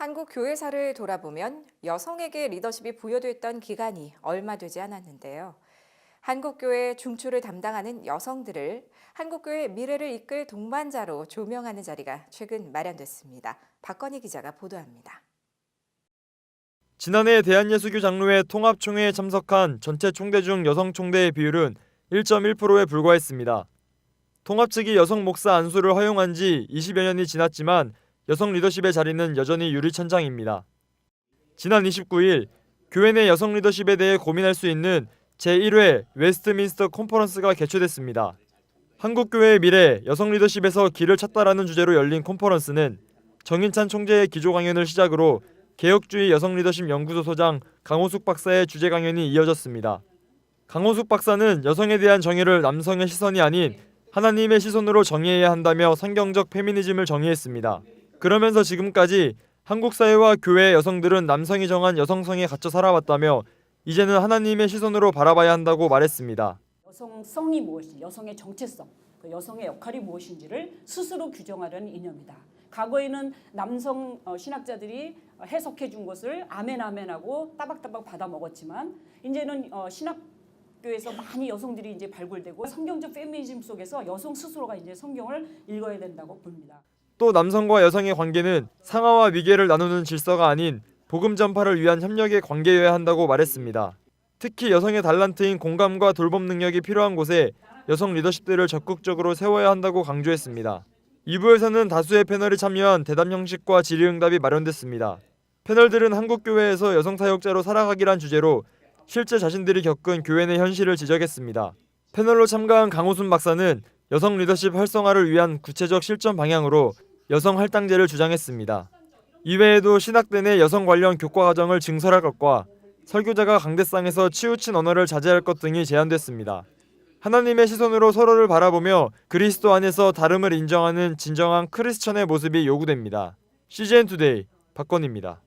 한국 교회사를 돌아보면 여성에게 리더십이 부여됐던 기간이 얼마 되지 않았는데요. 한국교회 중추를 담당하는 여성들을 한국교회 미래를 이끌 동반자로 조명하는 자리가 최근 마련됐습니다. 박건희 기자가 보도합니다. 지난해 대한예수교 장로회 통합총회에 참석한 전체 총대 중 여성 총대의 비율은 1.1%에 불과했습니다. 통합 측이 여성 목사 안수를 허용한 지 20여 년이 지났지만 여성 리더십의 자리는 여전히 유리천장입니다. 지난 29일 교회 내 여성 리더십에 대해 고민할 수 있는 제1회 웨스트민스터 컨퍼런스가 개최됐습니다. 한국교회의 미래 여성 리더십에서 길을 찾다라는 주제로 열린 컨퍼런스는 정인찬 총재의 기조 강연을 시작으로 개혁주의 여성 리더십 연구소 소장 강호숙 박사의 주제 강연이 이어졌습니다. 강호숙 박사는 여성에 대한 정의를 남성의 시선이 아닌 하나님의 시선으로 정의해야 한다며 성경적 페미니즘을 정의했습니다. 그러면서 지금까지 한국 사회와 교회 여성들은 남성이 정한 여성성에 갇혀 살아왔다며 이제는 하나님의 시선으로 바라봐야 한다고 말했습니다. 여성성이 무엇인지, 여성의 정체성, 그 여성의 역할이 무엇인지를 스스로 규정하려는 이념이다. 과거에는 남성 어, 신학자들이 해석해 준 것을 아멘 아멘하고 따박따박 받아 먹었지만 이제는 어, 신학 교에서 많이 여성들이 이제 발굴되고 성경적 페미니즘 속에서 여성 스스로가 이제 성경을 읽어야 된다고 봅니다. 또 남성과 여성의 관계는 상하와 위계를 나누는 질서가 아닌 복음 전파를 위한 협력의 관계여야 한다고 말했습니다. 특히 여성의 달란트인 공감과 돌봄 능력이 필요한 곳에 여성 리더십들을 적극적으로 세워야 한다고 강조했습니다. 2부에서는 다수의 패널이 참여한 대담 형식과 질의응답이 마련됐습니다. 패널들은 한국 교회에서 여성 사역자로 살아가기란 주제로 실제 자신들이 겪은 교회 내 현실을 지적했습니다. 패널로 참가한 강호순 박사는 여성 리더십 활성화를 위한 구체적 실천 방향으로 여성 할당제를 주장했습니다. 이외에도 신학대 내 여성 관련 교과 과정을 증설할 것과 설교자가 강대상에서 치우친 언어를 자제할 것 등이 제안됐습니다. 하나님의 시선으로 서로를 바라보며 그리스도 안에서 다름을 인정하는 진정한 크리스천의 모습이 요구됩니다. CGN 투데이 박건입니다.